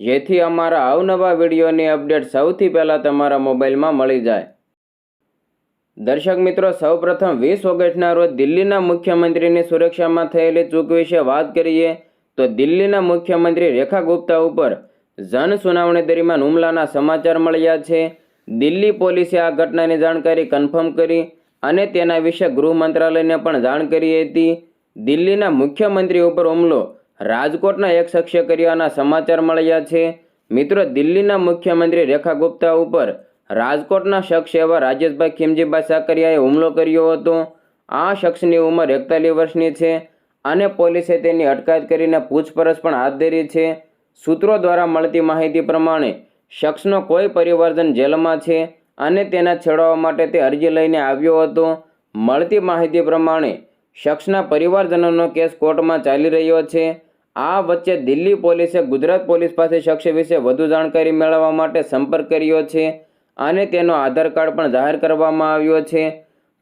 જેથી અમારા અવનવા વિડીયોની અપડેટ સૌથી પહેલાં તમારા મોબાઈલમાં મળી જાય. દર્શક મિત્રો, સૌપ્રથમ વીસ ઓગસ્ટના રોજ દિલ્હીના મુખ્યમંત્રીની સુરક્ષામાં થયેલી ચૂક વિશે વાત કરીએ તો દિલ્હીના મુખ્યમંત્રી રેખા ગુપ્તા ઉપર જન સુનાવણી દરમિયાન હુમલાના સમાચાર મળ્યા છે. દિલ્હી પોલીસે આ ઘટનાની જાણકારી કન્ફર્મ કરી અને તેના વિશે ગૃહ મંત્રાલયને પણ જાણ કરી હતી. દિલ્હીના મુખ્યમંત્રી ઉપર હુમલો રાજકોટના એક શખ્સે કર્યાના સમાચાર મળ્યા છે. મિત્રો, દિલ્હીના મુખ્યમંત્રી રેખા ગુપ્તા ઉપર રાજકોટના શખ્સ એવા રાજેશભાઈ ખીમજીભાઈ સાકરિયાએ હુમલો કર્યો હતો. આ શખ્સની ઉંમર એકતાલીસ વર્ષની છે અને પોલીસે તેની અટકાયત કરીને પૂછપરછ પણ હાથ ધરી છે. સૂત્રો દ્વારા મળતી માહિતી પ્રમાણે શખ્સનો કોઈ પરિવર્તન જેલમાં છે અને તેના છેડવા માટે તે અરજી લઈને આવ્યો હતો. મળતી માહિતી પ્રમાણે શખ્સના પરિવારજનોનો કેસ કોર્ટમાં ચાલી રહ્યો છે. આ વચ્ચે દિલ્હી પોલીસે ગુજરાત પોલીસ પાસે શખ્સ વિશે વધુ જાણકારી મેળવવા માટે સંપર્ક કર્યો છે અને તેનો આધાર કાર્ડ પણ જાહેર કરવામાં આવ્યો છે.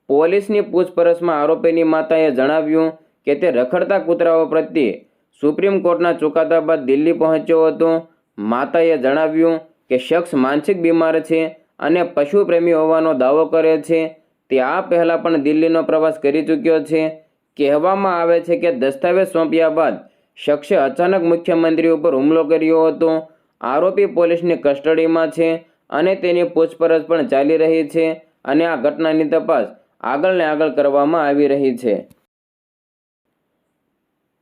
પોલીસની પૂછપરછમાં આરોપીની માતાએ જણાવ્યું કે તે રખડતા કૂતરાઓ પ્રત્યે સુપ્રીમ કોર્ટના ચુકાદા બાદ દિલ્હી પહોંચ્યો હતો. માતાએ જણાવ્યું કે શખ્સ માનસિક બીમાર છે અને પશુ પ્રેમી હોવાનો દાવો કરે છે. તે આ પહેલાં પણ દિલ્હીનો પ્રવાસ કરી ચૂક્યો છે. કહેવામાં આવે છે કે દસ્તાવેજ સોંપ્યા બાદ શખ્સે અચાનક મુખ્યમંત્રી ઉપર હુમલો કર્યો હતો. આરોપી પોલીસની કસ્ટડીમાં છે અને તેની પૂછપરછ પણ ચાલી રહી છે અને આ ઘટનાની તપાસ આગળ ને આગળ કરવામાં આવી રહી છે.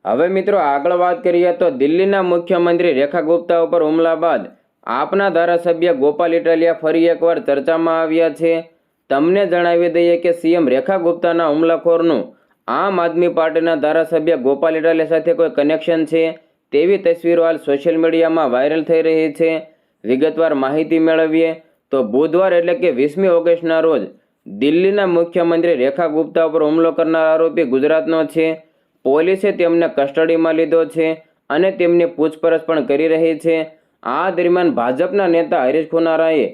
હવે મિત્રો આગળ વાત કરીએ તો દિલ્હીના મુખ્યમંત્રી રેખા ગુપ્તા ઉપર હુમલા બાદ આપના ધારાસભ્ય ગોપાલ ઇટાલિયા ફરી એકવાર ચર્ચામાં આવ્યા છે. તમને જણાવી દઈએ કે સીએમ રેખા ગુપ્તાના હુમલાખોરનું આમ આદમી પાર્ટીના ધારાસભ્ય ગોપાલ ઇટાલિયા સાથે કોઈ કનેક્શન છે? તેવી તસવીરો હાલ સોશિયલ મીડિયામાં વાયરલ થઈ રહી છે. વિગતવાર માહિતી મેળવીએ તો બુધવાર એટલે કે વીસમી ઓગસ્ટના રોજ દિલ્હીના મુખ્યમંત્રી રેખા ગુપ્તા ઉપર હુમલો કરનાર આરોપી ગુજરાતનો છે. પોલીસે તેમને કસ્ટડીમાં લીધો છે અને તેમની પૂછપરછ પણ કરી રહી છે. આ દરમિયાન ભાજપના નેતા હરીશ ખુનારાએ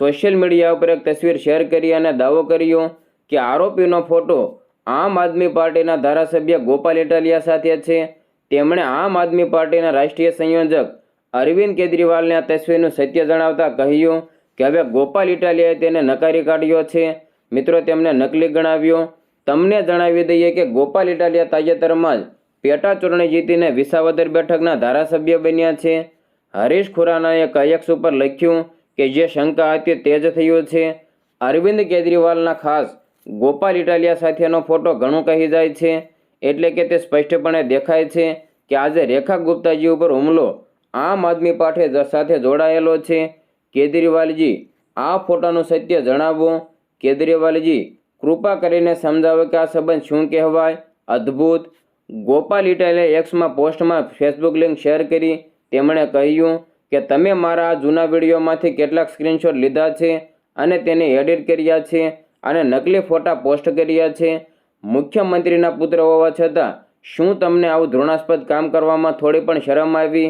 સોશિયલ મીડિયા ઉપર એક તસવીર શેર કરી અને દાવો કર્યો કે આરોપીનો ફોટો આમ આદમી પાર્ટીના ધારાસભ્ય ગોપાલ ઇટાલિયા સાથે છે. તેમણે આમ આદમી પાર્ટીના રાષ્ટ્રીય સંયોજક અરવિંદ કેજરીવાલને આ તસવીરનું સત્ય જણાવતા કહ્યું કે હવે ગોપાલ ઇટાલિયાએ તેને નકારી કાઢ્યો છે. મિત્રો, તેમને નકલી ગણાવ્યો. તમને જણાવી દઈએ કે ગોપાલ ઇટાલિયા તાજેતરમાં જ પેટા ચૂંટણી જીતીને વિસાવદર બેઠકના ધારાસભ્ય બન્યા છે. હરીશ ખુરાનાએ કયક્સ ઉપર લખ્યું કે જે શંકા હતી તે જ થયું છે. અરવિંદ કેજરીવાલના ખાસ ગોપાલ ઇટાલિયા સાથેનો ફોટો ઘણું કહી જાય છે, એટલે કે તે સ્પષ્ટપણે દેખાય છે કે આજે રેખા ગુપ્તાજી ઉપર હુમલો આમ આદમી પાર્ટી સાથે જોડાયેલો છે. કેજરીવાલજી, આ ફોટાનું સત્ય જણાવો. કેજરીવાલજી, કૃપા કરીને સમજાવો કે આ સંબંધ શું કહેવાય? અદ્ભુત. ગોપાલ ઇટાલિયા એક્સમાં પોસ્ટમાં ફેસબુક લિંક શેર કરી તેમણે કહ્યું કે તમે મારા આ જૂના વિડીયોમાંથી કેટલાક સ્ક્રીનશોટ લીધા છે અને તેને એડિટ કર્યા છે. અને નકલી ફોટા પોસ્ટ કર્યા છે. મુખ્યમંત્રીના પુત્ર હોવા છતાં, શું તમને આવું ધૃણાસ્પદ કામ કરવામાં થોડી પણ શરમ આવી?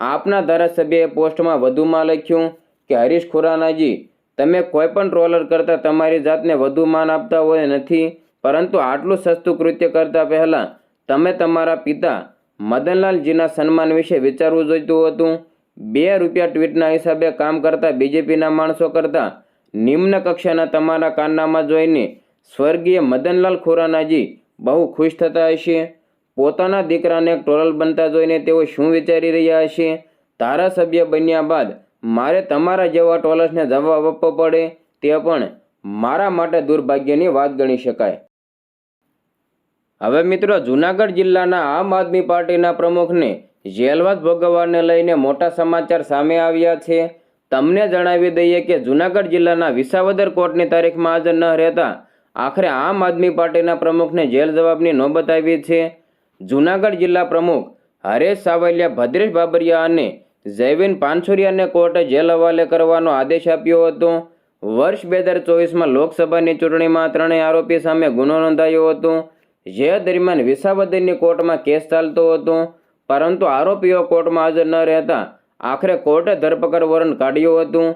આપના ધારાસભ્યએ પોસ્ટમાં વધુમાં લખ્યું કે, હરીશ ખુરાનાજી, તમે કોઈ પણ ટ્રોલર કરતાં તમારી જાતને વધુ માન આપતા હોય નથી, પરંતુ આટલું સસ્તું કૃત્ય કરતાં પહેલાં તમે તમારા પિતા મદનલાલજીના સન્માન વિશે વિચારવું જોઈતું હતું. બે રૂપિયા ટ્વીટના હિસાબે કામ કરતા બીજેપીના માણસો કરતાં નિમ્ન કક્ષાના તમારા કારનામા જોઈને સ્વર્ગીય મદનલાલ ખુરાનાજી બહુ ખુશ થતા હશે. પોતાના દીકરાને ટોરલ બનતા જોઈને તેઓ શું વિચારી રહ્યા હશે? ધારાસભ્ય બન્યા બાદ મારે તમારા જેવા ટોલર્સને જવાબ આપવો પડે, તે પણ મારા માટે દુર્ભાગ્યની વાત ગણી શકાય. હવે મિત્રો, જૂનાગઢ જિલ્લાના આમ આદમી પાર્ટીના પ્રમુખને જેલવાસ ભોગવવાને લઈને મોટા સમાચાર સામે આવ્યા છે. તમને જણાવી દઈએ કે જૂનાગઢ જિલ્લાના વિસાવદર કોર્ટની તારીખમાં હાજર ન રહેતા આખરે આમ આદમી પાર્ટીના પ્રમુખને જેલ જવાબની નોબત આવી છે. જૂનાગઢ જિલ્લા પ્રમુખ હરેશ સાવલિયા, ભદ્રેશ બાબરિયા અને જૈવિન પાનસુરિયાને કોર્ટે જેલ હવાલે કરવાનો આદેશ આપ્યો હતો. વર્ષ બે હજાર ચોવીસમાં લોકસભાની ચૂંટણીમાં ત્રણેય આરોપી સામે ગુનો નોંધાયો હતો. જે દરમિયાન વિસાવદરની કોર્ટમાં કેસ ચાલતો હતો. પરંતુ આરોપીઓ કોર્ટમાં હાજર ન રહેતા આખરે કોર્ટે ધરપકડ વોરંટ કાઢ્યું હતું.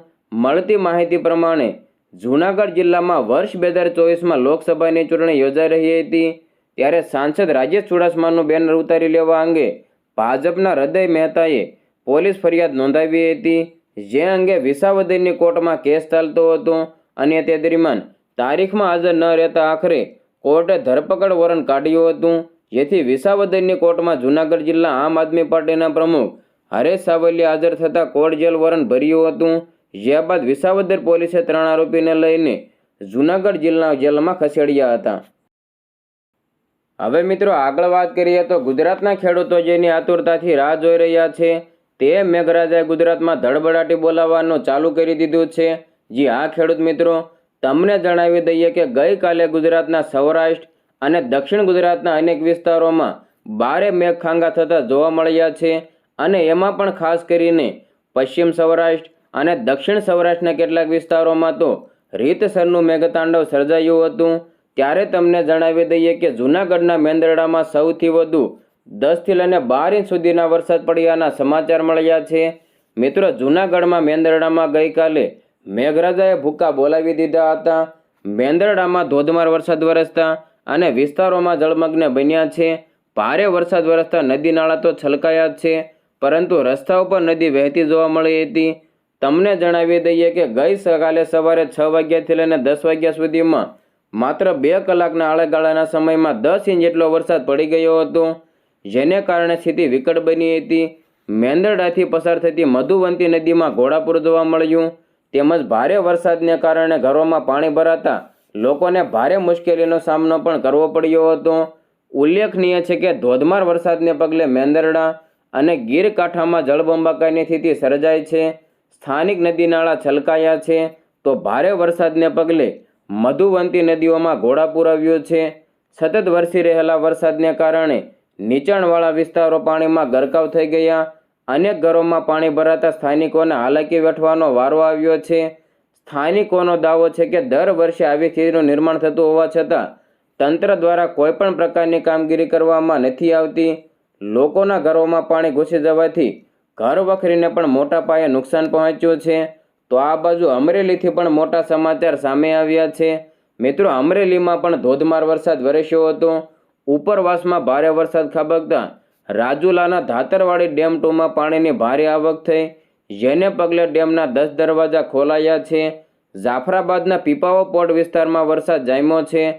મળતી માહિતી પ્રમાણે જૂનાગઢ જિલ્લામાં વર્ષ બે હજાર ચોવીસમાં લોકસભાની ચૂંટણી યોજાઈ રહી હતી. ત્યારે સાંસદ રાજેશ ચુડાસમાનું બેનર ઉતારી લેવા અંગે ભાજપના હૃદય મહેતાએ પોલીસ ફરિયાદ નોંધાવી હતી. જે અંગે વિસાવદરની કોર્ટમાં કેસ ચાલતો હતો અને તે દરમિયાન તારીખમાં હાજર ન રહેતા આખરે કોર્ટે ધરપકડ વોરંટ કાઢ્યું હતું. જેથી વિસાવદરની કોર્ટમાં જૂનાગઢ જિલ્લા આમ આદમી પાર્ટીના પ્રમુખ હરેશ સાવલિયા હાજર થતાં કોર્ટ જેલ વોરંટ ભર્યું હતું. જે બાદ વિસાવદર પોલીસે ત્રણ આરોપીને લઈને જૂનાગઢ જિલ્લા જેલમાં ખસેડ્યા હતા. હવે મિત્રો આગળ વાત કરીએ તો ગુજરાતના ખેડૂતો જેની આતુરતાથી રાહ જોઈ રહ્યા છે. તે મેઘરાજાએ ગુજરાતમાં ધડબડાટી બોલાવવાનું ચાલુ કરી દીધું છે. જી હા ખેડૂત મિત્રો, તમને જણાવી દઈએ કે ગઈકાલે ગુજરાતના સૌરાષ્ટ્ર અને દક્ષિણ ગુજરાતના અનેક વિસ્તારોમાં બારે મેઘખાંગા થતા જોવા મળ્યા છે. અને એમાં પણ ખાસ કરીને પશ્ચિમ સૌરાષ્ટ્ર અને દક્ષિણ સૌરાષ્ટ્રના કેટલાક વિસ્તારોમાં તો રીતસરનું મેઘતાંડવ સર્જાયું હતું. ત્યારે તમને જણાવી દઈએ કે જૂનાગઢના મેંદરડામાં સૌથી વધુ દસથી લઈને બાર ઇંચ સુધીના વરસાદ પડ્યાના સમાચાર મળ્યા છે. મિત્રો, જૂનાગઢમાં મેંદરડામાં ગઈકાલે મેઘરાજાએ ભૂકા બોલાવી દીધા હતા. મેંદરડામાં ધોધમાર વરસાદ વરસતા અને વિસ્તારોમાં જળમગ્ન બન્યા છે. ભારે વરસાદ વરસતા નદી નાળા તો છલકાયા છે. પરંતુ રસ્તા ઉપર નદી વહેતી જોવા મળી હતી. તમને જણાવી દઈએ કે ગઈ સકાલે સવારે છ વાગ્યાથી લઈને દસ વાગ્યા સુધીમાં માત્ર બે કલાકના આળેગાળાના સમયમાં દસ ઇંચ જેટલો વરસાદ પડી ગયો હતો, જેને કારણે સ્થિતિ વિકટ બની હતી. મેંદરડાથી પસાર થતી મધુવંતી નદીમાં ઘોડાપુર જોવા મળ્યું. તેમજ ભારે વરસાદને કારણે ઘરોમાં પાણી ભરાતા લોકોને ભારે મુશ્કેલીનો સામનો પણ કરવો પડ્યો હતો. ઉલ્લેખનીય છે કે ધોધમાર વરસાદને પગલે મેંદરડા અને ગીર કાંઠામાં જળબંબાકારની સ્થિતિ સર્જાય છે. સ્થાનિક નદી નાળા છલકાયા છે. તો ભારે વરસાદને પગલે મધુવંતી નદીઓમાં ઘોડાપૂર આવ્યું છે. સતત વરસી રહેલા વરસાદને કારણે નીચાણવાળા વિસ્તારો પાણીમાં ગરકાવ થઈ ગયા. અનેક ઘરોમાં પાણી ભરાતા સ્થાનિકોને હાલાકી વેઠવાનો વારો આવ્યો છે. સ્થાનિકોનો દાવો છે કે દર વર્ષે આવી સ્થિતિનું નિર્માણ થતું હોવા છતાં તંત્ર દ્વારા કોઈપણ પ્રકારની કામગીરી કરવામાં નથી આવતી. લોકોના ઘરોમાં પાણી ઘૂસી જવાથી ઘર વખરીને પણ મોટા પાયે નુકસાન પહોંચ્યું છે. તો આ બાજુ અમરેલીથી પણ મોટા સમાચાર સામે આવ્યા છે. મિત્રો, અમરેલીમાં પણ ધોધમાર વરસાદ વરસ્યો હતો. ઉપરવાસમાં ભારે વરસાદ ખાબકતા રાજુલાના ધાતરવાડી ડેમ ટુમાં પાણીની ભારે આવક થઈ. જેને પગલે ડેમના દસ દરવાજા ખોલાયા છે. જાફરાબાદના પીપાવો પોર્ટ વિસ્તારમાં વરસાદ જામ્યો છે.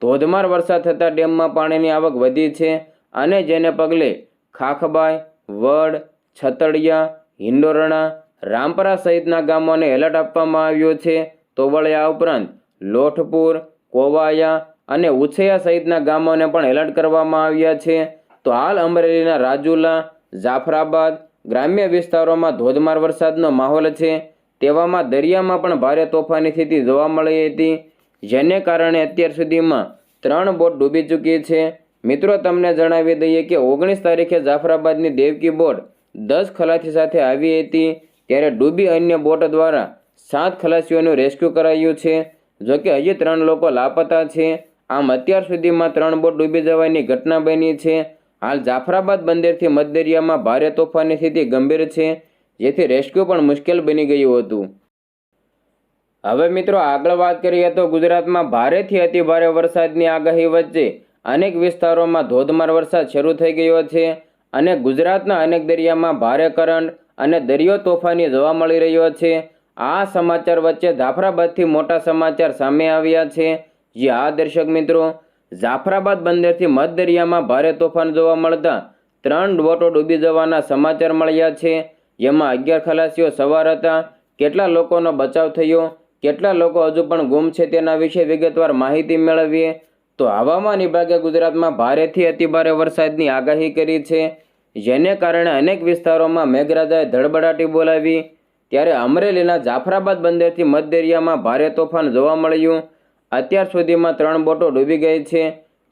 ધોધમાર વરસાદ થતાં ડેમમાં પાણીની આવક વધી છે. અને જેને પગલે ખાખબાઈ, વડ, છતડિયા, હિંડોરણા, રામપરા સહિતના ગામોને એલર્ટ આપવામાં આવ્યો છે. તો વળી આ ઉપરાંત લોઠપુર, કોવાયા અને ઉછૈયા સહિતના ગામોને પણ એલર્ટ કરવામાં આવ્યા છે. તો હાલ અમરેલીના રાજુલા, જાફરાબાદ ગ્રામ્ય વિસ્તારોમાં ધોધમાર વરસાદનો માહોલ છે. તેવામાં દરિયામાં પણ ભારે તોફાની સ્થિતિ જોવા મળી હતી, જેને કારણે અત્યાર સુધીમાં ત્રણ બોટ ડૂબી ચૂકી છે. મિત્રો, તમને જણાવી દઈએ કે ઓગણીસ તારીખે જાફરાબાદની દેવકી બોટ દસ ખલાસી સાથે આવી હતી, ત્યારે ડૂબી અન્ય બોટ દ્વારા સાત ખલાસીઓનું રેસ્ક્યુ કરાયું છે. જોકે હજી ત્રણ લોકો લાપતા છે. આમ અત્યાર સુધીમાં ત્રણ બોટ ડૂબી જવાની ઘટના બની છે. હાલ જાફરાબાદ બંદરથી મધદરિયામાં ભારે તોફાનની સ્થિતિ ગંભીર છે, જેથી રેસ્ક્યુ પણ મુશ્કેલ બની ગયું હતું. હવે મિત્રો, આગળ વાત કરીએ તો ગુજરાતમાં ભારેથી અતિભારે વરસાદની આગાહી વચ્ચે અનેક વિસ્તારોમાં ધોધમાર વરસાદ શરૂ થઈ ગયો છે અને ગુજરાતના અનેક દરિયામાં ભારે કરંટ અને દરિયો તોફાની જોવા મળી રહ્યો છે. આ સમાચાર વચ્ચે જાફરાબાદથી મોટા સમાચાર સામે આવ્યા છે. જે આ દર્શક મિત્રો, જાફરાબાદ બંદરથી મધ દરિયામાં ભારે તોફાન જોવા મળતા ત્રણ બોટો ડૂબી જવાના સમાચાર મળ્યા છે. જેમાં અગિયાર ખલાસીઓ સવાર હતા. કેટલા લોકોનો બચાવ થયો? કેટલા લોકો હજુ પણ ગુમ છે તેના વિશે વિગતવાર માહિતી મેળવીએ. તો હવામાન વિભાગે ગુજરાતમાં ભારેથી અતિભારે વરસાદની આગાહી કરી છે. જેને કારણે અનેક વિસ્તારોમાં મેઘરાજાએ ધડબડાટી બોલાવી. ત્યારે અમરેલીના જાફરાબાદ બંદરથી મધદરિયામાં ભારે તોફાન જોવા મળ્યું. અત્યાર સુધીમાં ત્રણ બોટો ડૂબી ગઈ છે.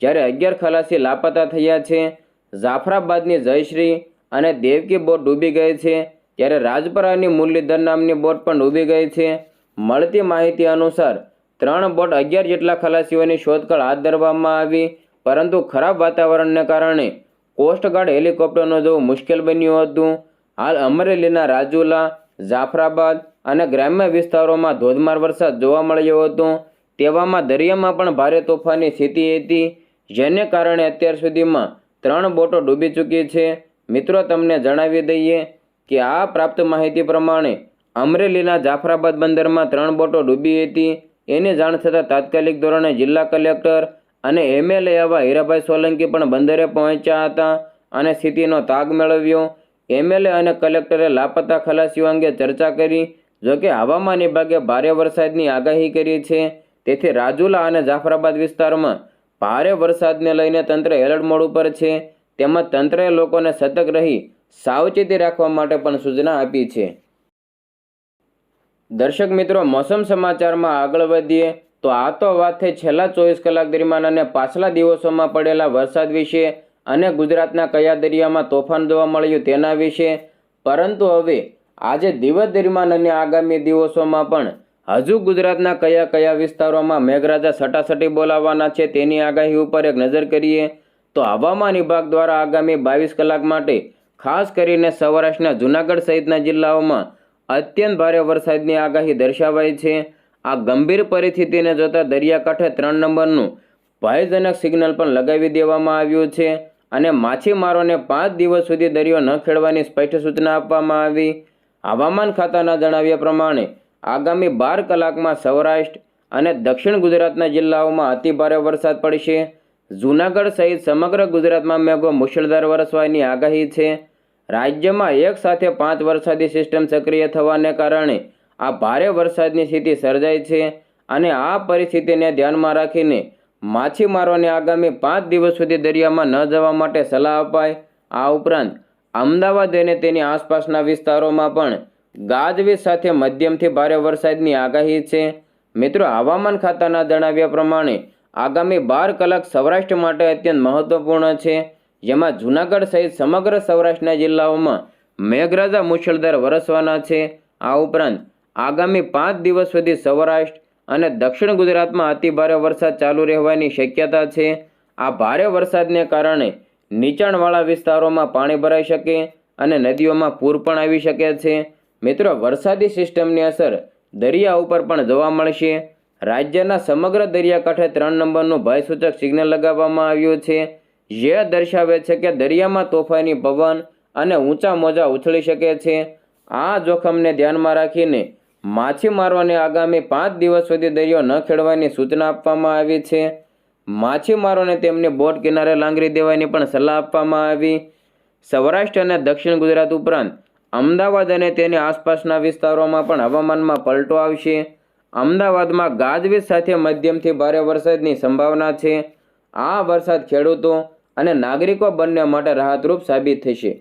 જ્યારે અગિયાર ખલાસી લાપતા થયા છે. જાફરાબાદની જયશ્રી અને દેવકી બોટ ડૂબી ગઈ છે. ત્યારે રાજપરાની મુરલીધર નામની બોટ પણ ડૂબી ગઈ છે. મળતી માહિતી અનુસાર ત્રણ બોટ અગિયાર જેટલા ખલાસીઓની શોધખોળ હાથ ધરવામાં આવી, પરંતુ ખરાબ વાતાવરણને કારણે કોસ્ટગાર્ડ હેલિકોપ્ટરનો જવું મુશ્કેલ બન્યું હતું. હાલ અમરેલીના રાજુલા, જાફરાબાદ અને ગ્રામ્ય વિસ્તારોમાં ધોધમાર વરસાદ જોવા મળ્યો હતો. તેવામાં દરિયામાં પણ ભારે તોફાની સ્થિતિ હતી, જેને કારણે અત્યાર સુધીમાં ત્રણ બોટો ડૂબી ચૂકી છે. મિત્રો, તમને જણાવી દઈએ કે આ પ્રાપ્ત માહિતી પ્રમાણે અમરેલીના જાફરાબાદ બંદરમાં ત્રણ બોટો ડૂબી હતી. એની જાણ થતાં તાત્કાલિક ધોરણે જિલ્લા કલેક્ટર અને એમએલએ એવા હીરાભાઈ સોલંકી પણ બંદરે પહોંચ્યા હતા અને સ્થિતિનો તાગ મેળવ્યો. એમએલએ અને કલેક્ટરે લાપતા ખલાસીઓ અંગે ચર્ચા કરી જોકે હવામાન વિભાગે ભારે વરસાદની આગાહી કરી છે. તેથી રાજુલા અને જાફરાબાદ વિસ્તારમાં ભારે વરસાદને લઈને તંત્ર એલર્ટ મોડ ઉપર છે. તેમજ તંત્રએ લોકોને સતર્ક રહી સાવચેતી રાખવા માટે પણ સૂચના આપી છે. દર્શક મિત્રો, મોસમ સમાચારમાં આગળ વધીએ તો આ તો વાત થઈ છેલ્લા ચોવીસ કલાક દરમિયાન અને પાછલા દિવસોમાં પડેલા વરસાદ વિશે અને ગુજરાતના કયા દરિયામાં તોફાન જોવા મળ્યું તેના વિશે. પરંતુ હવે આજે દિવસ દરમિયાન અને આગામી દિવસોમાં પણ હજુ ગુજરાતના કયા કયા વિસ્તારોમાં મેઘરાજા સટાસટી બોલાવવાના છે તેની આગાહી ઉપર એક નજર કરીએ તો હવામાન વિભાગ દ્વારા આગામી બાવીસ કલાક માટે ખાસ કરીને સૌરાષ્ટ્રના જૂનાગઢ સહિતના જિલ્લાઓમાં અત્યંત ભારે વરસાદની આગાહી દર્શાવાઈ છે. આ ગંભીર પરિસ્થિતિને જોતા દરિયાકાંઠે ત્રણ નંબરનું ભયજનક સિગ્નલ પણ લગાવી દેવામાં આવ્યું છે અને માછીમારોને પાંચ દિવસ સુધી દરિયો ન ખેડવાની સ્પષ્ટ સૂચના આપવામાં આવી. હવામાન ખાતાના જણાવ્યા પ્રમાણે, આગામી બાર કલાકમાં સૌરાષ્ટ્ર અને દક્ષિણ ગુજરાતના જિલ્લાઓમાં અતિભારે વરસાદ પડશે. જૂનાગઢ સહિત સમગ્ર ગુજરાતમાં મેઘો મુશળધાર વરસવાની આગાહી છે. રાજ્યમાં એક સાથે પાંચ વરસાદી સિસ્ટમ સક્રિય થવાને કારણે આ ભારે વરસાદની સ્થિતિ સર્જાઈ છે અને આ પરિસ્થિતિને ધ્યાનમાં રાખીને માછીમારોને આગામી પાંચ દિવસ સુધી દરિયામાં ન જવા માટે સલાહ અપાય. આ ઉપરાંત અમદાવાદ અને તેની આસપાસના વિસ્તારોમાં પણ ગાજવીજ સાથે મધ્યમથી ભારે વરસાદની આગાહી છે. મિત્રો, હવામાન ખાતાના જણાવ્યા પ્રમાણે આગામી બાર કલાક સૌરાષ્ટ્ર માટે અત્યંત મહત્વપૂર્ણ છે. જેમાં જૂનાગઢ સહિત સમગ્ર સૌરાષ્ટ્રના જિલ્લાઓમાં મેઘરાજા મુશળધાર વરસવાના છે. આ ઉપરાંત આગામી પાંચ દિવસ સુધી સૌરાષ્ટ્ર અને દક્ષિણ ગુજરાતમાં અતિભારે વરસાદ ચાલુ રહેવાની શક્યતા છે. આ ભારે વરસાદને કારણે નીચાણવાળા વિસ્તારોમાં પાણી ભરાઈ શકે અને નદીઓમાં પૂર પણ આવી શકે છે. મિત્રો, વરસાદી સિસ્ટમની અસર દરિયા ઉપર પણ જોવા મળશે. રાજ્યના સમગ્ર દરિયાકાંઠે ત્રણ નંબરનું ભયસૂચક સિગ્નલ લગાવવામાં આવ્યું છે. જે દર્શાવે છે કે દરિયામાં તોફાની પવન અને ઊંચા મોજા ઉછળી શકે છે. આ જોખમને ધ્યાનમાં રાખીને માછીમારોને આગામી પાંચ દિવસ સુધી દરિયો ન ખેડવાની સૂચના આપવામાં આવી છે. માછીમારોને તેમની બોટ કિનારે લાંગરી દેવાની પણ સલાહ આપવામાં આવી. સૌરાષ્ટ્ર અને દક્ષિણ ગુજરાત ઉપરાંત અમદાવાદ અને તેની આસપાસના વિસ્તારોમાં પણ હવામાનમાં પલટો આવશે. અમદાવાદમાં ગાજવીજ સાથે મધ્યમથી ભારે વરસાદની સંભાવના છે. આ વરસાદ ખેડૂતો અને નાગરિકો બંને માટે રાહતરૂપ સાબિત થશે.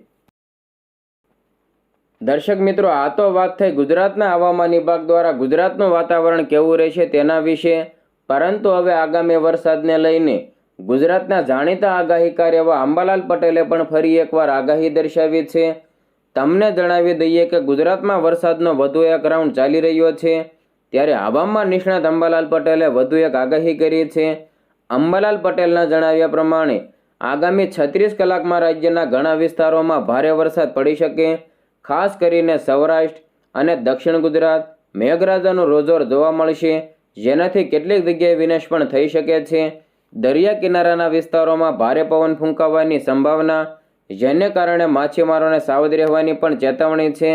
દર્શક મિત્રો, આ તો વાત થઈ ગુજરાતના હવામાન વિભાગ દ્વારા ગુજરાતનું વાતાવરણ કેવું રહેશે તેના વિશે. પરંતુ હવે આગામી વરસાદને લઈને ગુજરાતના જાણીતા આગાહીકાર એવા અંબાલાલ પટેલે પણ ફરી એકવાર આગાહી દર્શાવી છે. તમને જણાવી દઈએ કે ગુજરાતમાં વરસાદનો વધુ એક રાઉન્ડ ચાલી રહ્યો છે. ત્યારે હવામાન નિષ્ણાત અંબાલાલ પટેલે વધુ એક આગાહી કરી છે. અંબાલાલ પટેલના જણાવ્યા પ્રમાણે આગામી છત્રીસ કલાકમાં રાજ્યના ઘણા વિસ્તારોમાં ભારે વરસાદ પડી શકે, ખાસ કરીને સૌરાષ્ટ્ર અને દક્ષિણ ગુજરાત. મેઘરાજાનું રોજોર જોવા મળશે, જેનાથી કેટલીક જગ્યાએ વિનાશ પણ થઈ શકે છે. દરિયા કિનારાના વિસ્તારોમાં ભારે પવન ફૂંકાવાની સંભાવના, જેને કારણે માછીમારોને સાવધ રહેવાની પણ ચેતવણી છે.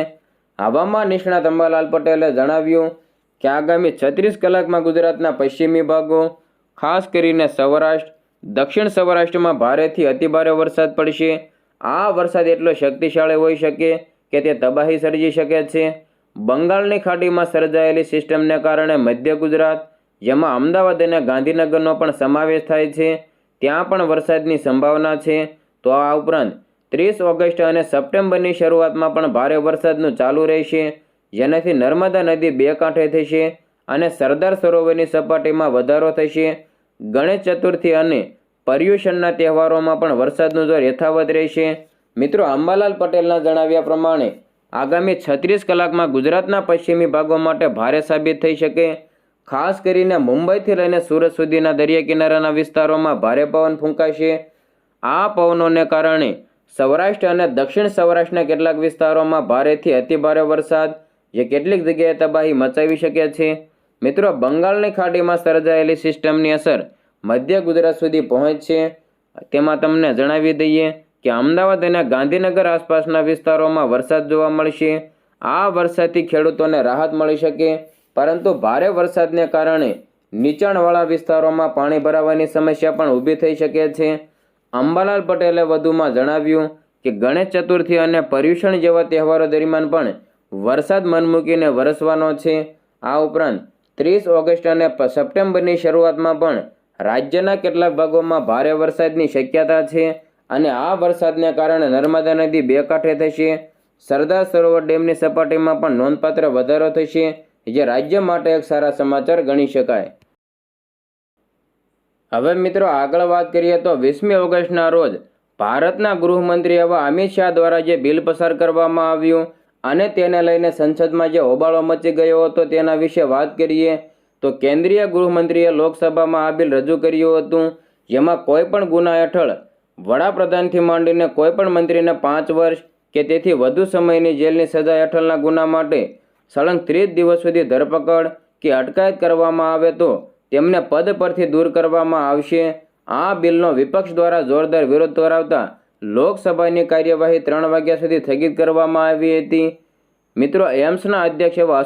હવામાન નિષ્ણાત અંબાલાલ પટેલે જણાવ્યું કે, આગામી છત્રીસ કલાકમાં ગુજરાતના પશ્ચિમી ભાગો, ખાસ કરીને સૌરાષ્ટ્ર દક્ષિણ સૌરાષ્ટ્રમાં ભારેથી અતિભારે વરસાદ પડશે. આ વરસાદ એટલો શક્તિશાળી હોઈ શકે કે તે તબાહી સર્જી શકે છે. બંગાળની ખાડીમાં સર્જાયેલી સિસ્ટમને કારણે મધ્ય ગુજરાત, જેમાં અમદાવાદ અને ગાંધીનગરનો પણ સમાવેશ થાય છે, ત્યાં પણ વરસાદની સંભાવના છે. તો આ ઉપરાંત ત્રીસ ઓગસ્ટ અને સપ્ટેમ્બરની શરૂઆતમાં પણ ભારે વરસાદનું ચાલુ રહેશે, જેનાથી નર્મદા નદી બે કાંઠે થશે અને સરદાર સરોવરની સપાટીમાં વધારો થશે. ગણેશ ચતુર્થી અને પર્યુષણના તહેવારોમાં પણ વરસાદનું જોર યથાવત રહેશે. મિત્રો, અંબાલાલ પટેલના જણાવ્યા પ્રમાણે, આગામી છત્રીસ કલાકમાં ગુજરાતના પશ્ચિમી ભાગો માટે ભારે સાબિત થઈ શકે. ખાસ કરીને મુંબઈથી લઈને સુરત સુધીના દરિયા કિનારાના વિસ્તારોમાં ભારે પવન ફૂંકાશે. આ પવનોને કારણે સૌરાષ્ટ્ર અને દક્ષિણ સૌરાષ્ટ્રના કેટલાક વિસ્તારોમાં ભારેથી અતિભારે વરસાદ, જે કેટલીક જગ્યાએ તબાહી મચાવી શકે છે. મિત્રો, બંગાળની ખાડીમાં સર્જાયેલી સિસ્ટમની અસર મધ્ય ગુજરાત સુધી પહોંચશે તેમાં તમને જણાવી દઈએ કે અમદાવાદ અને ગાંધીનગર આસપાસના વિસ્તારોમાં વરસાદ જોવા મળશે. આ વરસાદથી ખેડૂતોને રાહત મળી શકે, પરંતુ ભારે વરસાદને કારણે નીચાણવાળા વિસ્તારોમાં પાણી ભરાવાની સમસ્યા પણ ઊભી થઈ શકે છે. અંબાલાલ પટેલે વધુમાં જણાવ્યું કે ગણેશ ચતુર્થી અને પર્યુષણ જેવા તહેવારો દરમિયાન પણ વરસાદ મનમૂકીને વરસવાનો છે. આ ઉપરાંત ત્રીસ ઓગસ્ટ અને સપ્ટેમ્બરની શરૂઆતમાં પણ રાજ્યના કેટલાક ભાગોમાં ભારે વરસાદની શક્યતા છે અને આ વરસાદને કારણે નર્મદા નદી બે કાંઠે થશે. સરદાર સરોવર ડેમની સપાટીમાં પણ નોંધપાત્ર વધારો થશે, જે રાજ્ય માટે એક સારા સમાચાર ગણી શકાય. હવે મિત્રો આગળ વાત કરીએ તો વીસમી ઓગસ્ટના રોજ ભારતના ગૃહમંત્રી એવા અમિત શાહ દ્વારા જે બિલ પસાર કરવામાં આવ્યું અને તેને લઈને સંસદમાં જે હોબાળો મચી ગયો હતો તેના વિશે વાત કરીએ તો કેન્દ્રીય ગૃહમંત્રીએ લોકસભામાં આ બિલ રજૂ કર્યું હતું, જેમાં કોઈ પણ ગુના હેઠળ વડાપ્રધાનથી માંડીને કોઈ પણ મંત્રીને પાંચ વર્ષ કે તેથી વધુ સમયની જેલની સજા હેઠળના ગુના માટે સળંગ ત્રીસ દિવસ સુધી ધરપકડ કે અટકાયત કરવામાં આવે તો તેમને પદ પરથી દૂર કરવામાં આવશે. આ બિલનો વિપક્ષ દ્વારા જોરદાર વિરોધ કરાવતા લોકસભાની કાર્યવાહી ત્રણ વાગ્યા સુધી સ્થગિત કરવામાં આવી હતી. મિત્રો, એમ્સના અધ્યક્ષ એવા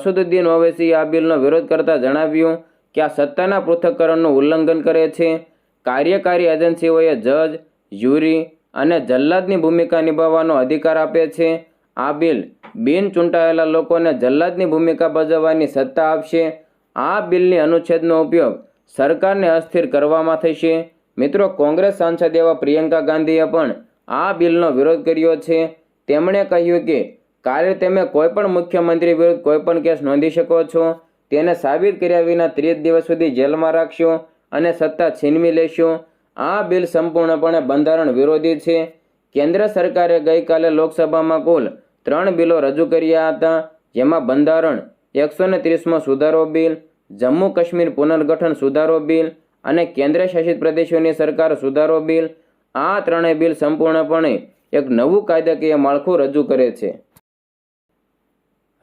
ઓવેસીએ આ બિલનો વિરોધ કરતા જણાવ્યું કે આ સત્તાના પૃથ્થકરણનું ઉલ્લંઘન કરે છે. કાર્યકારી એજન્સીઓએ જજ, જ્યુરી અને જલ્લાદની ભૂમિકા નિભાવવાનો અધિકાર આપે છે. આ બિલ બિન ચૂંટાયેલા લોકોને જલ્લાદની ભૂમિકા ભજવવાની સત્તા આપશે. આ બિલની અનુચ્છેદનો ઉપયોગ સરકારને અસ્થિર કરવામાં થશે. મિત્રો, કોંગ્રેસ સાંસદ એવા પ્રિયંકા ગાંધીએ પણ આ બિલનો વિરોધ કર્યો છે. તેમણે કહ્યું કે કાલે તમે કોઈ પણ મુખ્યમંત્રી વિરુદ્ધ કોઈ પણ કેસ નોંધી શકો છો, તેને સાબિત કર્યા વિના ત્રીસ દિવસ સુધી જેલમાં રાખશો અને સત્તા છીનવી લેશો. આ બિલ સંપૂર્ણપણે બંધારણ વિરોધી છે. કેન્દ્ર સરકારે ગઈકાલે લોકસભામાં કુલ ત્રણ બિલો રજૂ કર્યા હતા, જેમાં બંધારણ, એકસો ને ત્રીસમો સુધારો બિલ, જમ્મુ કાશ્મીર પુનર્ગઠન સુધારો બિલ અને કેન્દ્ર શાસિત પ્રદેશોની સરકાર સુધારો બિલ, આ ત્રણેય બિલ સંપૂર્ણપણે એક નવું કાયદાકીય માળખું રજૂ કરે છે.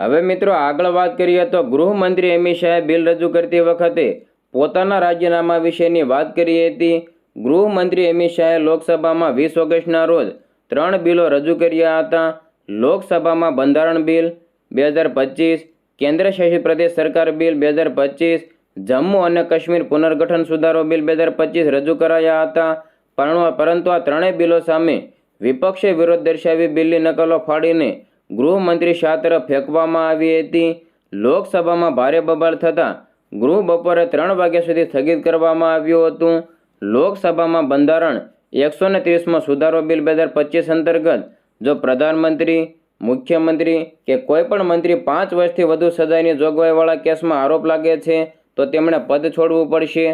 હવે મિત્રો આગળ વાત કરીએ તો ગૃહમંત્રી અમિત શાહે બિલ રજૂ કરતી વખતે પોતાના રાજીનામા વિશેની વાત કરી હતી. ગૃહમંત્રી અમિત શાહે લોકસભામાં વીસ ઓગસ્ટના રોજ ત્રણ બિલો રજૂ કર્યા હતા. લોકસભામાં બંધારણ બિલ બે હજાર પચીસ કેન્દ્ર શાસિત પ્રદેશ સરકાર બિલ બે હજાર પચીસ, જમ્મુ અને કાશ્મીર પુનર્ગઠન સુધારો બિલ બે હજાર પચીસ રજૂ કરાયા હતા. પણ- પરંતુ આ ત્રણેય બિલો સામે વિપક્ષે વિરોધ દર્શાવી બિલની નકલો ફાડીને ગૃહમંત્રી શાહ તરફ ફેંકવામાં આવી હતી. લોકસભામાં ભારે બબાલ થતાં ગૃહ બપોરે ત્રણ વાગ્યા સુધી સ્થગિત કરવામાં આવ્યું હતું. લોકસભામાં બંધારણ એકસો ને ત્રીસમાં સુધારો બિલ બે હજાર પચીસ અંતર્ગત જો પ્રધાનમંત્રી, મુખ્યમંત્રી કે કોઈપણ મંત્રી પાંચ વર્ષથી વધુ સજાની જોગવાઈવાળા કેસમાં આરોપ લાગે છે, તો તેમણે પદ છોડવું પડશે.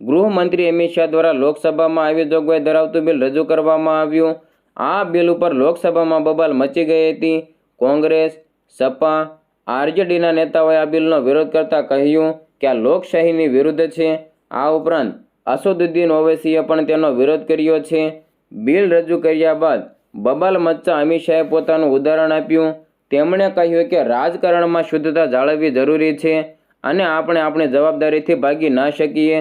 ગૃહમંત્રી અમિત શાહ દ્વારા લોકસભામાં આવી જોગવાઈ ધરાવતું બિલ રજૂ કરવામાં આવ્યું. આ બિલ ઉપર લોકસભામાં બબાલ મચી ગઈ હતી. કોંગ્રેસ, સપા, આરજેડીના નેતાઓએ આ બિલનો વિરોધ કરતા કહ્યું કે આ લોકશાહીની વિરુદ્ધ છે. આ ઉપરાંત અસદુદ્દીન ઓવૈસીએ પણ તેનો વિરોધ કર્યો છે. બિલ રજૂ કર્યા બાદ બબાલ મચ્ચા અમિત શાહે પોતાનું ઉદાહરણ આપ્યું. તેમણે કહ્યું કે રાજકારણમાં શુદ્ધતા જાળવવી જરૂરી છે અને આપણે આપણી જવાબદારીથી ભાગી ના શકીએ.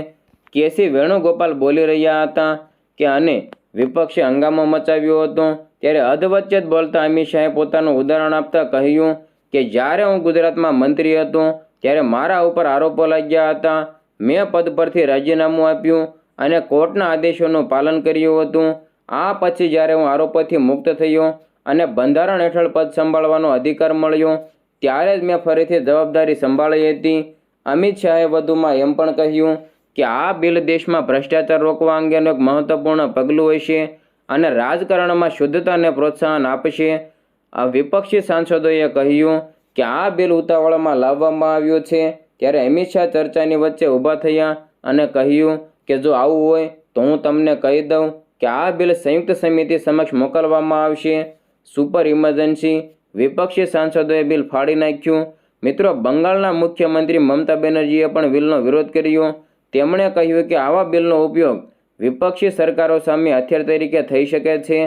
કેસી વેણુગોપાલ બોલી રહ્યા હતા કે અને વિપક્ષે હંગામો મચાવ્યો હતો. ત્યારે અધવચ્ચે જ બોલતા અમિત શાહે પોતાનું ઉદાહરણ આપતા કહ્યું કે, જ્યારે હું ગુજરાતમાં મંત્રી હતો, ત્યારે મારા ઉપર આરોપો લાગ્યા હતા. મેં પદ પરથી રાજીનામું આપ્યું અને કોર્ટના આદેશોનું પાલન કર્યું હતું. આ પછી જ્યારે હું આરોપોથી મુક્ત થયો અને બંધારણ હેઠળ પદ સંભાળવાનો અધિકાર મળ્યો, ત્યારે જ મેં ફરીથી જવાબદારી સંભાળી હતી. અમિત શાહે વધુમાં એમ પણ કહ્યું કે, આ બિલ દેશમાં ભ્રષ્ટાચાર રોકવા અંગેનું એક મહત્વપૂર્ણ પગલું હશે. અને રાજકારણમાં શુદ્ધતાને પ્રોત્સાહન આપશે. આ વિપક્ષી સાંસદોએ કહ્યું કે આ બિલ ઉતાવળમાં લાવવામાં આવ્યું છે. ત્યારે અમિત શાહ ચર્ચાની વચ્ચે ઊભા થયા અને કહ્યું કે જો આવું હોય તો હું તમને કહી દઉં કે આ બિલ સંયુક્ત સમિતિ સમક્ષ મોકલવામાં આવશે. સુપર ઇમરજન્સી વિપક્ષી સાંસદોએ બિલ ફાડી નાખ્યું. મિત્રો, બંગાળના મુખ્યમંત્રી મમતા બેનર્જીએ પણ બિલનો વિરોધ કર્યો. તેમણે કહ્યું કે આવા બિલનો ઉપયોગ વિપક્ષી સરકારો સામે હથિયાર તરીકે થઈ શકે છે.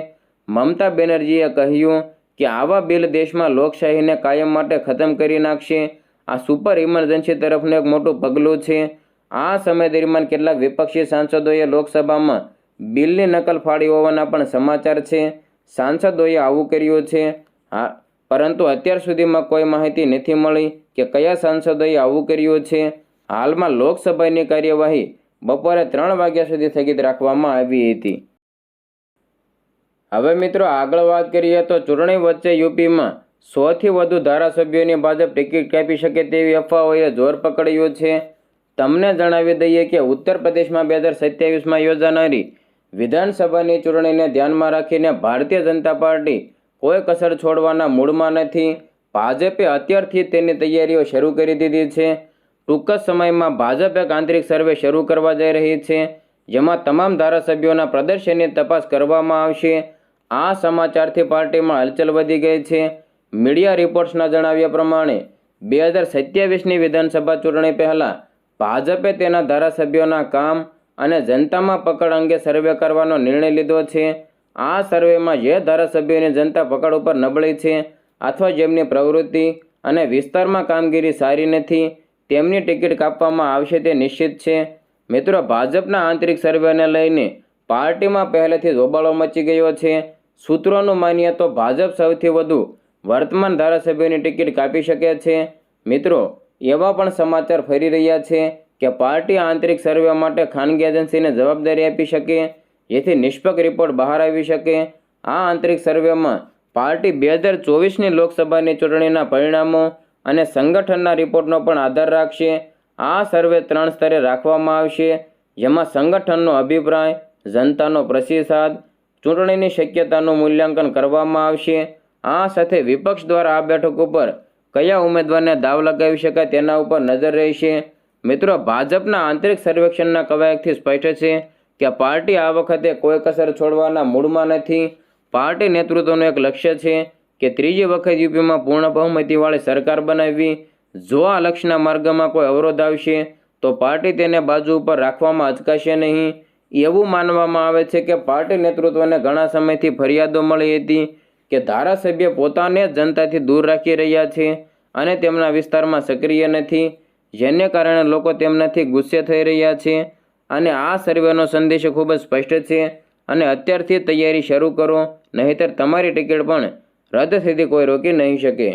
મમતા બેનર્જીએ કહ્યું કે આવા બિલ દેશમાં લોકશાહીને કાયમ માટે ખતમ કરી નાખશે. આ સુપર ઇમરજન્સી તરફનું એક મોટું પગલું છે. આ સમય દરમિયાન કેટલાક વિપક્ષી સાંસદોએ લોકસભામાં બિલની નકલ ફાડી હોવાના પણ સમાચાર છે. સાંસદોએ આવું કર્યું છે. હા, પરંતુ અત્યાર સુધીમાં કોઈ માહિતી નથી મળી કે કયા સાંસદોએ આવું કર્યું છે. હાલમાં લોકસભાની કાર્યવાહી બપોરે ત્રણ વાગ્યા સુધી સ્થગિત રાખવામાં આવી હતી. હવે મિત્રો આગળ વાત કરીએ તો ચૂંટણી વચ્ચે યુપીમાં સોથી વધુ ધારાસભ્યોની ભાજપ ટિકિટ કાપી શકે તેવી અફવાઓએ જોર પકડ્યું છે. તમને જણાવી દઈએ કે ઉત્તર પ્રદેશમાં બે હજાર સત્યાવીસમાં યોજાનારી વિધાનસભાની ચૂંટણીને ધ્યાનમાં રાખીને ભારતીય જનતા પાર્ટી કોઈ કસર છોડવાના મૂડમાં નથી. ભાજપે અત્યારથી તેની તૈયારીઓ શરૂ કરી દીધી છે. ટૂંક જ સમયમાં ભાજપ એક આંતરિક સર્વે શરૂ કરવા જઈ રહી છે, જેમાં તમામ ધારાસભ્યોના પ્રદર્શનની તપાસ કરવામાં આવશે. આ સમાચારથી પાર્ટીમાં હલચલ વધી ગઈ છે. મીડિયા રિપોર્ટ્સના જણાવ્યા પ્રમાણે, બે હજાર સત્યાવીસની વિધાનસભા ચૂંટણી પહેલાં ભાજપે તેના ધારાસભ્યોના કામ અને જનતામાં પકડ અંગે સર્વે કરવાનો નિર્ણય લીધો છે. આ સર્વેમાં જે ધારાસભ્યોની જનતા પકડ ઉપર નબળી છે, અથવા જેમની પ્રવૃત્તિ અને વિસ્તારમાં કામગીરી સારી નથી તેમની ટિકિટ કાપવામાં આવશે તે નિશ્ચિત છે. મિત્રો, ભાજપના આંતરિક સર્વેને લઈને પાર્ટીમાં પહેલેથી જ હોબાળો મચી ગયો છે. સૂત્રોનું માનીએ તો ભાજપ સૌથી વધુ વર્તમાન ધારાસભ્યોની ટિકિટ કાપી શકે છે. મિત્રો, એવા પણ સમાચાર ફરી રહ્યા છે કે પાર્ટી આંતરિક સર્વે માટે ખાનગી એજન્સીને જવાબદારી આપી શકે, જેથી નિષ્પક્ષ રિપોર્ટ બહાર આવી શકે. આ આંતરિક સર્વેમાં પાર્ટી બે હજાર ચોવીસની લોકસભાની ચૂંટણીના પરિણામો અને સંગઠનના રિપોર્ટનો પણ આધાર રાખશે. આ સર્વે ત્રણ સ્તરે રાખવામાં આવશે. જેમાં સંગઠનનો અભિપ્રાય, જનતાનો પ્રતિસાદ, ચૂંટણીની શક્યતાનું મૂલ્યાંકન કરવામાં આવશે. આ સાથે વિપક્ષ દ્વારા આ બેઠક ઉપર કયા ઉમેદવારને દાવ લગાવી શકાય તેના ઉપર નજર રહેશે. મિત્રો, ભાજપના આંતરિક સર્વેક્ષણના કવાયકથી સ્પષ્ટ છે કે પાર્ટી આ વખતે કોઈ કસર છોડવાના મૂડમાં નથી. પાર્ટી નેતૃત્વનું એક લક્ષ્ય છે. કે ત્રીજી વખત યુપીમાં પૂર્ણ બહુમતીવાળી સરકાર બનાવવી? જો આ લક્ષ્યના માર્ગમાં કોઈ અવરોધ આવશે, તો પાર્ટી તેને બાજુ ઉપર રાખવામાં અચકાશે નહીં. એવું માનવામાં આવે છે કે પાર્ટી નેતૃત્વને ઘણા સમયથી ફરિયાદો મળી હતી કે ધારાસભ્ય પોતાને જનતાથી દૂર રાખી રહ્યા છે અને તેમના વિસ્તારમાં સક્રિય નથી. જેને કારણે લોકો તેમનાથી ગુસ્સે થઈ રહ્યા છે. અને આ સર્વેનો સંદેશ ખૂબ જ સ્પષ્ટ છે. અને અત્યારથી તૈયારી શરૂ કરો. નહીંતર તમારી ટિકિટ પણ રદ થતી કોઈ રોકી નહીં શકે.